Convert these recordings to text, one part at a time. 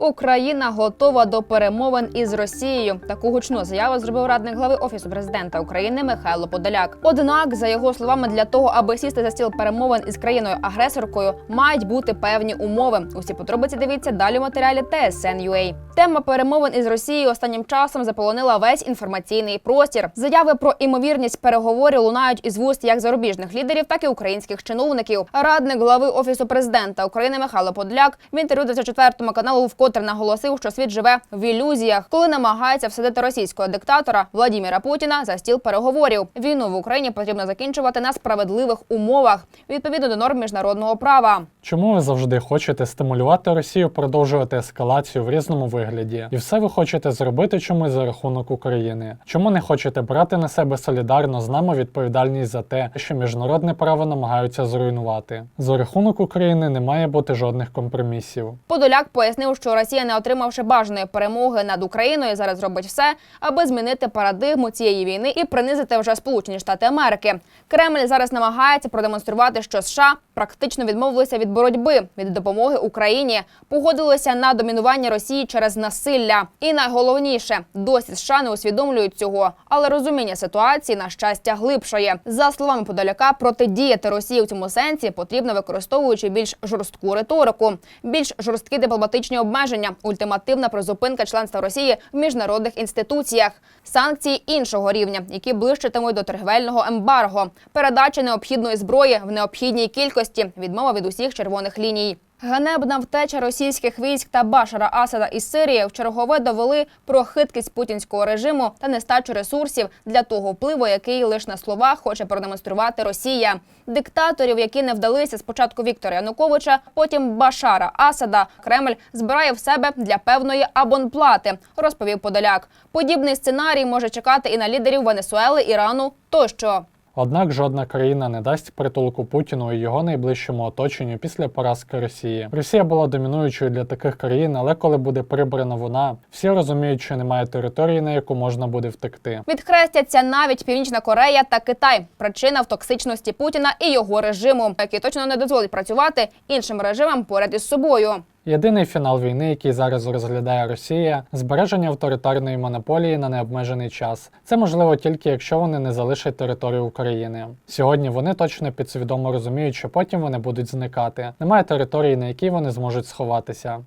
Україна готова до перемовин із Росією. Таку гучну заяву зробив радник глави офісу президента України Михайло Подоляк. Однак, за його словами, для того, аби сісти за стіл перемовин із країною агресоркою, мають бути певні умови. Усі подробиці дивіться далі в матеріалі TSN.ua. Тема перемовин із Росією останнім часом заполонила весь інформаційний простір. Заяви про імовірність переговорів лунають із вуст як зарубіжних лідерів, так і українських чиновників. Радник глави офісу президента України Михайло Подоляк в інтерв'ю 24 каналу вкотре наголосив, що світ живе в ілюзіях, коли намагається всадити російського диктатора Владіміра Путіна за стіл переговорів. Війну в Україні потрібно закінчувати на справедливих умовах відповідно до норм міжнародного права. Чому ви завжди хочете стимулювати Росію продовжувати ескалацію в різному вигляді? І все ви хочете зробити чомусь за рахунок України? Чому не хочете брати на себе солідарно з нами відповідальність за те, що міжнародне право намагаються зруйнувати? За рахунок України не має бути жодних компромісів. Подоляк пояснив, що Росія, не отримавши бажаної перемоги над Україною, зараз зробить все, аби змінити парадигму цієї війни і принизити вже Сполучені Штати Америки. Кремль зараз намагається продемонструвати, що США практично відмовилися від боротьби від допомоги Україні, погодилися на домінування Росії через насилля. І найголовніше, досі США не усвідомлюють цього, але розуміння ситуації на щастя глибшає. За словами Подоляка, протидіяти Росії в цьому сенсі потрібно використовуючи більш жорстку риторику, більш жорсткі дипломатичні обмеження, ультимативна призупинка членства Росії в міжнародних інституціях, санкції іншого рівня, які ближчатимуть до торгівельного ембарго, передача необхідної зброї в необхідній кількості, відмова від усіх червоних ліній. Ганебна втеча російських військ та Башара Асада із Сирії в чергове довели про хиткість путінського режиму та нестачу ресурсів для того впливу, який лише на словах хоче продемонструвати Росія. Диктаторів, які не вдалися спочатку Віктора Януковича, потім Башара Асада, Кремль збирає в себе для певної абонплати, розповів Подоляк. Подібний сценарій може чекати і на лідерів Венесуели, Ірану тощо. Однак жодна країна не дасть притулку Путіну і його найближчому оточенню після поразки Росії. Росія була домінуючою для таких країн, але коли буде прибрана вона, всі розуміють, що немає території, на яку можна буде втекти. Відхрестяться навіть Північна Корея та Китай. Причина в токсичності Путіна і його режиму, який точно не дозволить працювати іншим режимам поряд із собою. Єдиний фінал війни, який зараз розглядає Росія, збереження авторитарної монополії на необмежений час. Це можливо тільки якщо вони не залишать територію України. Сьогодні вони точно підсвідомо розуміють, що потім вони будуть зникати. Немає території, на якій вони зможуть сховатися.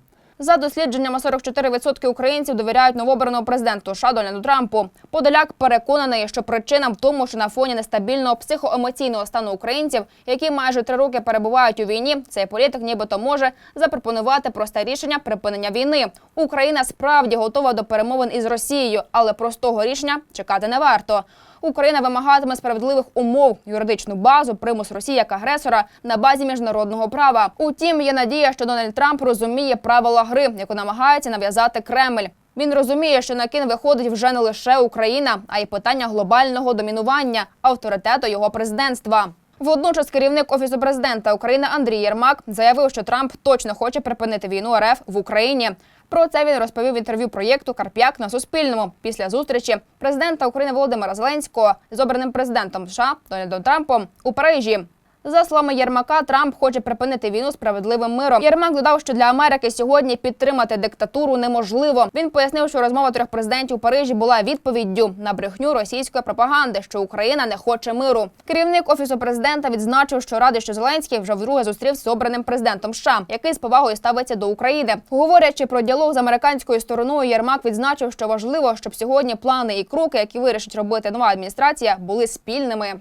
За дослідженнями 44% українців довіряють новообраному президенту США Дональду Трампу. Подоляк переконаний, що причина в тому, що на фоні нестабільного психоемоційного стану українців, які майже три роки перебувають у війні, цей політик нібито може запропонувати просте рішення припинення війни. Україна справді готова до перемовин із Росією, але простого рішення чекати не варто. Україна вимагатиме справедливих умов, юридичну базу, примус Росії як агресора на базі міжнародного права. Утім, є надія, що Дональд Трамп розуміє правила гри, яку намагається нав'язати Кремль. Він розуміє, що на кін виходить вже не лише Україна, а й питання глобального домінування авторитету його президентства. Водночас керівник офісу президента України Андрій Єрмак заявив, що Трамп точно хоче припинити війну РФ в Україні. Про це він розповів в інтерв'ю проєкту Карп'як на Суспільному після зустрічі президента України Володимира Зеленського з обраним президентом США Дональдом Трампом у Парижі. За словами Єрмака, Трамп хоче припинити війну справедливим миром. Єрмак додав, що для Америки сьогодні підтримати диктатуру неможливо. Він пояснив, що розмова трьох президентів у Парижі була відповіддю на брехню російської пропаганди, що Україна не хоче миру. Керівник офісу президента відзначив, що радий, що Зеленський вже вдруге зустрівся з обраним президентом США, який з повагою ставиться до України. Говорячи про діалог з американською стороною, Єрмак відзначив, що важливо, щоб сьогодні плани і кроки, які вирішить робити нова адміністрація, були спільними.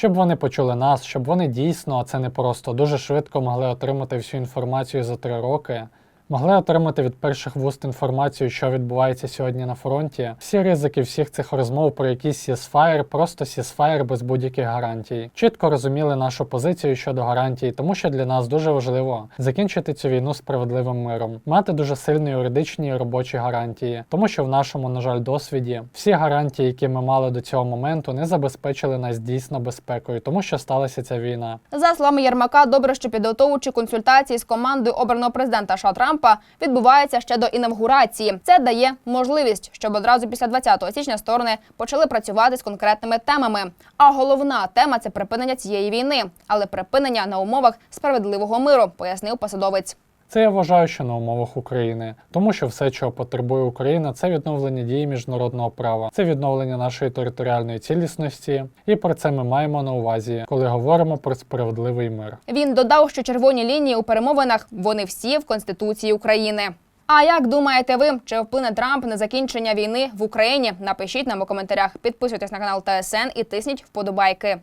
Щоб вони почули нас, щоб вони дійсно, а це не просто дуже швидко могли отримати всю інформацію за три роки. Могли отримати від перших вуст інформацію, що відбувається сьогодні на фронті. Всі ризики всіх цих розмов про якийсь сісфаєр, просто сісфаєр без будь-яких гарантій. Чітко розуміли нашу позицію щодо гарантій, тому що для нас дуже важливо закінчити цю війну справедливим миром, мати дуже сильні юридичні і робочі гарантії, тому що в нашому, на жаль, досвіді всі гарантії, які ми мали до цього моменту, не забезпечили нас дійсно безпекою, тому що сталася ця війна. За словами Єрмака, добре, що підготовуючи консультації з командою обраного президента США Трампа відбувається ще до інавгурації. Це дає можливість, щоб одразу після 20 січня сторони почали працювати з конкретними темами. А головна тема це припинення цієї війни, але припинення на умовах справедливого миру, пояснив посадовець. Це я вважаю, що на умовах України, тому що все, чого потребує Україна, це відновлення дії міжнародного права, це відновлення нашої територіальної цілісності, і про це ми маємо на увазі, коли говоримо про справедливий мир. Він додав, що червоні лінії у перемовинах вони всі в Конституції України. А як думаєте ви, чи вплине Трамп на закінчення війни в Україні? Напишіть нам у коментарях, підписуйтесь на канал ТСН і тисніть вподобайки.